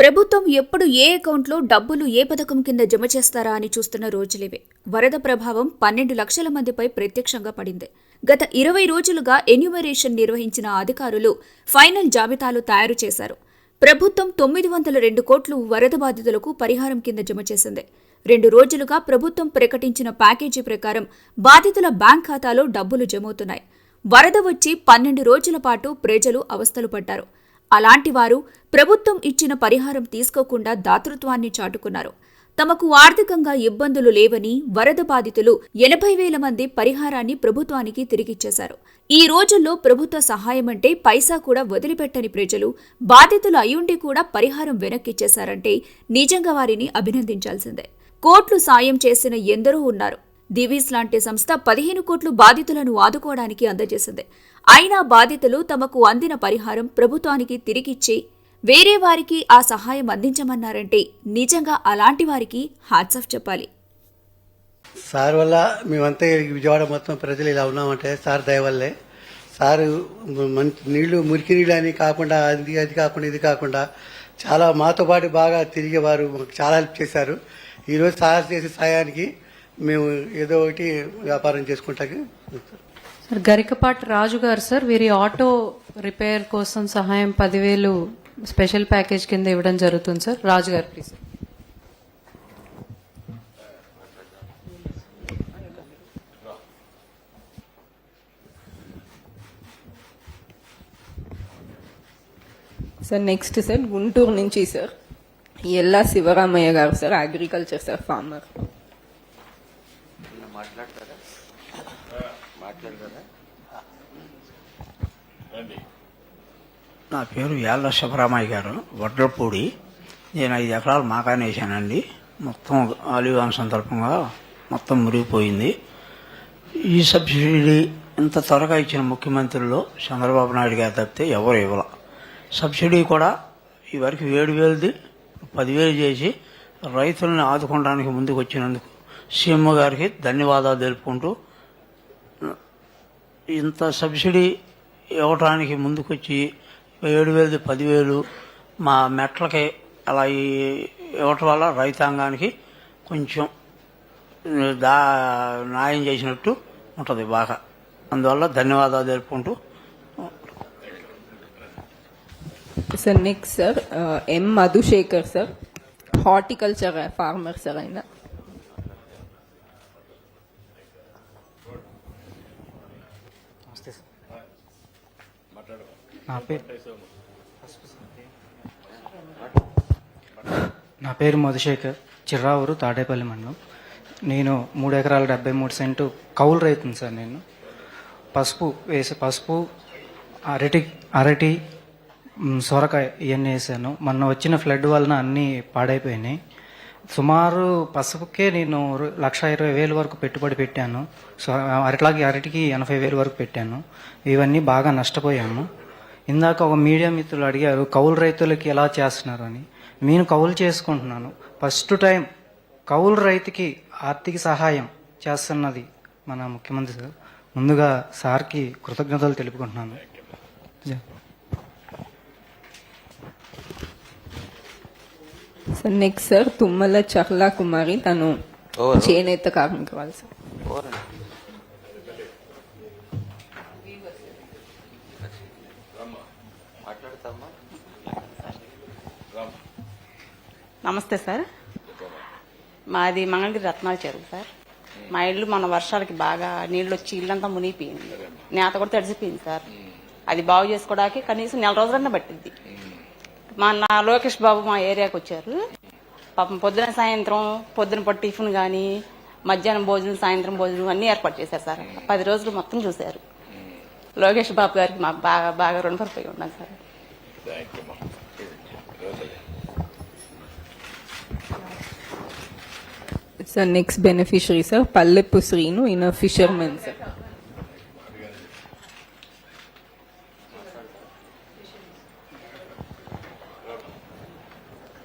ప్రభుత్వం ఎప్పుడు ఏ అకౌంట్లో డబ్బులు ఏ పథకం కింద జమ చేస్తారా అని చూస్తున్న రోజులివే. వరద ప్రభావం పన్నెండు లక్షల మందిపై ప్రత్యక్షంగా పడింది. గత ఇరవై రోజులుగా ఎన్యుమరేషన్ నిర్వహించిన అధికారులు ఫైనల్ జాబితాలు తయారు చేశారు. ప్రభుత్వం తొమ్మిది వందల రెండు కోట్లు వరద బాధితులకు పరిహారం కింద జమ చేసింది. రెండు రోజులుగా ప్రభుత్వం ప్రకటించిన ప్యాకేజీ ప్రకారం బాధితుల బ్యాంక్ ఖాతాలో డబ్బులు జమవుతున్నాయి. వరద వచ్చి పన్నెండు రోజుల పాటు ప్రజలు అవస్థలు పడ్డారు. అలాంటి వారు ప్రభుత్వం ఇచ్చిన పరిహారం తీసుకోకుండా దాతృత్వాన్ని చాటుకున్నారు. తమకు ఆర్థికంగా ఇబ్బందులు లేవని వరద బాధితులు ఎనభై వేల మంది పరిహారాన్ని ప్రభుత్వానికి తిరిగిచ్చేశారు. ఈ రోజుల్లో ప్రభుత్వ సహాయమంటే పైసా కూడా వదిలిపెట్టని ప్రజలు బాధితులు అయ్యుండి కూడా పరిహారం వెనక్కిచ్చేశారంటే నిజంగా వారిని అభినందించాల్సిందే. కోట్లు సాయం చేసిన ఎందరో ఉన్నారు. దివీస్ లాంటి సంస్థ పదిహేను కోట్లు బాధితులను ఆదుకోవడానికి అందజేసింది. అయినా బాధితులు తమకు అందిన పరిహారం ప్రభుత్వానికి తిరిగిచ్చి వేరే వారికి ఆ సహాయం అందించమన్నారంటే నిజంగా అలాంటి వారికి హ్యాట్సాఫ్ చెప్పాలి. సార్ వల్ల మేమంతా విజయవాడ మొత్తం ప్రజలు ఇలా ఉన్నామంటే సార్ దయవల్లే సారు మంచి నీళ్ళు మురికి నీళ్ళు అని కాకుండా అది అది కాకుండా ఇది కాకుండా చాలా మాతో పాటు బాగా తిరిగేవారు మాకు చాలా హెల్ప్ చేశారు. ఈరోజు సార్ చేసే సాయానికి మేము ఏదో ఒకటి వ్యాపారం చేసుకుంటాకి సార్ గరికపాటి రాజు గారు సార్ వీరి ఆటో రిపేర్ కోసం సహాయం పదివేలు స్పెషల్ ప్యాకేజ్ కింద ఇవ్వడం జరుగుతుంది సార్. రాజు గారు please sir next sir Guntur నుంచి సార్ ఎల్లా శివరామయ్య గారు సార్ అగ్రికల్చర్ సార్ ఫార్మర్ నా పేరు యాళ్ళ శివరామయ్య గారు వడ్రపూడి. నేను ఐదు ఎకరాలు మాకానే వేసానండి. మొత్తం ఆలివాన్ సందర్భంగా మొత్తం మురిగిపోయింది. ఈ సబ్సిడీ ఇంత త్వరగా ఇచ్చిన ముఖ్యమంత్రుల్లో చంద్రబాబు నాయుడు గారు తప్పితే ఎవరు ఇవ్వాల. సబ్సిడీ కూడా ఈ వరకు ఏడు వేలది పదివేలు చేసి రైతులను ఆదుకోవడానికి ముందుకు వచ్చినందుకు సీఎం గారికి ధన్యవాదాలు తెలుపుకుంటూ ఇంత సబ్సిడీ ఇవ్వటానికి ముందుకొచ్చి ఏడు వేలది పదివేలు మా మెట్లకి అలా ఇవ్వటం వల్ల రైతాంగానికి కొంచెం దా న్యాయం చేసినట్టు ఉంటుంది బాగా. అందువల్ల ధన్యవాదాలు తెలుపుకుంటూ. Sir next sir M Madhusekhar sir. Horticulture farmer sir ఆయన నా పేరు నా పేరు మధుశేఖర్ చిర్రావూరు తాడేపల్లి మండలం. నేను మూడు ఎకరాల డెబ్బై మూడు సెంటు కౌలు రైతును సార్ నేను. పసుపు వేసి పసుపు అరటి అరటి సొరకాయ ఇవన్నీ వేసాను. మొన్న వచ్చిన ఫ్లడ్ వలన అన్నీ పాడైపోయినాయి. సుమారు పసుపుకే నేను లక్ష ఇరవై వేలు వరకు పెట్టుబడి పెట్టాను. సో అరటిలాగే అరటికి ఎనభై వేలు వరకు పెట్టాను. ఇవన్నీ బాగా నష్టపోయాము. ఇందాక ఒక మీడియా మిత్రులు అడిగారు కౌలు రైతులకి ఎలా చేస్తున్నారు? అని. నేను కౌలు చేసుకుంటున్నాను. ఫస్ట్ టైం కౌలు రైతుకి ఆర్థిక సహాయం చేస్తున్నది మన ముఖ్యమంత్రి సార్. ముందుగా సార్కి కృతజ్ఞతలు తెలుపుకుంటున్నాను. Sir next sir Tummala Chahla Kumari తను చేనేత కార్మికురాలు సార్. నమస్తే సార్. మాది మంగళగిరి రత్నాల చెరువు సార్. మా ఇల్లు మన వర్షాలకి బాగా నీళ్ళు వచ్చి ఇల్లంతా మునిగిపోయింది. నేత కూడా తడిసిపోయింది సార్. అది బాగు చేసుకోవడానికి కనీసం నెల రోజులన్నా పట్టింది. మా నా లోకేష్ బాబు మా ఏరియాకి వచ్చారు. పాపం పొద్దున సాయంత్రం పొద్దున పట్టు టిఫిన్ కానీ మధ్యాహ్నం భోజనం సాయంత్రం భోజనం అన్ని ఏర్పాటు చేశారు సార్. పది రోజులు మొత్తం చూశారు. లోకేష్ బాబు గారికి మాకు బాగా బాగా రుణపడిపోయి ఉన్నాం sir. Sir next beneficiary sir Palleppu Srinu ఈయన ఫిషర్మెన్ సార్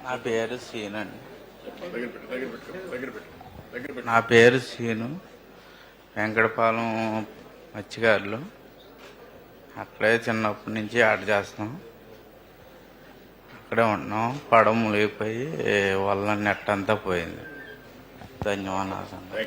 నా పేరు సీను అండి. నా పేరు సీను. వెంకటపాలెం మత్స్యకారులు అక్కడే చిన్నప్పటి నుంచి ఆట చేస్తాం. అక్కడే ఉంటున్నాం. పడవ మునిగిపోయి వల్ల నెట్ అంతా పోయింది. ధన్యవాదాలు.